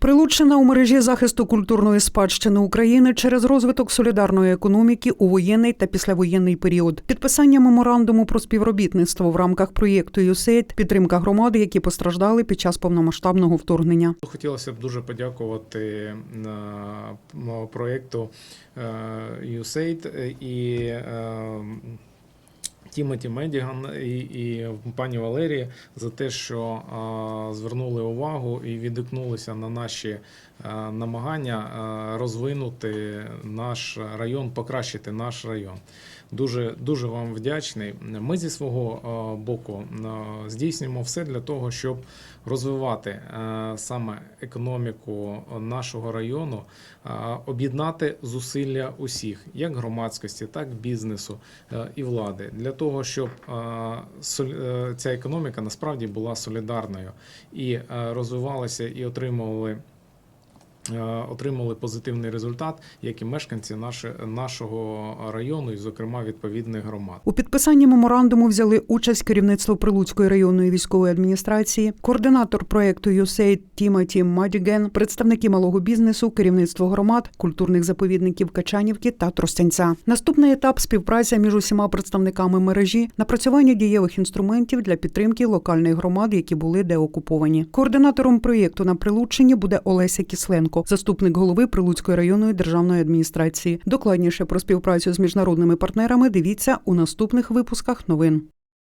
Прилучена у мережі захисту культурної спадщини України через розвиток солідарної економіки у воєнний та післявоєнний період. Підписання меморандуму про співробітництво в рамках проєкту USAID, підтримка громад, які постраждали під час повномасштабного вторгнення. Хотілося б дуже подякувати е, проєкту е, USAID і е, Тімоті Медіган і, і пані Валерії за те, що е, звернули увагу і відгукнулися на наші е, намагання е, розвинути наш район, покращити наш район. Дуже дуже вам вдячний. Ми зі свого е, боку е, здійснюємо все для того, щоб розвивати е, саме економіку нашого району, об'єднати зусилля усіх, як громадськості, так і бізнесу е, і влади, для того, щоб е, е, ця економіка насправді була солідарною і е, розвивалася і отримували. Е, Отримали позитивний результат, як і мешканці нашого району, і, зокрема, відповідних громад. У підписанні меморандуму взяли участь керівництво Прилуцької районної військової адміністрації, координатор проєкту USAID Тімоті Мадіген, представники малого бізнесу, керівництво громад, культурних заповідників Качанівки та Тростянця. Наступний етап співпраця між усіма представниками мережі, напрацювання дієвих інструментів для підтримки локальних громад, які були деокуповані. Координатором проєкту на Прилуччині буде Олеся Кисленко, заступник голови Прилуцької районної державної адміністрації. Докладніше про співпрацю з міжнародними партнерами дивіться у наступних випусках новин.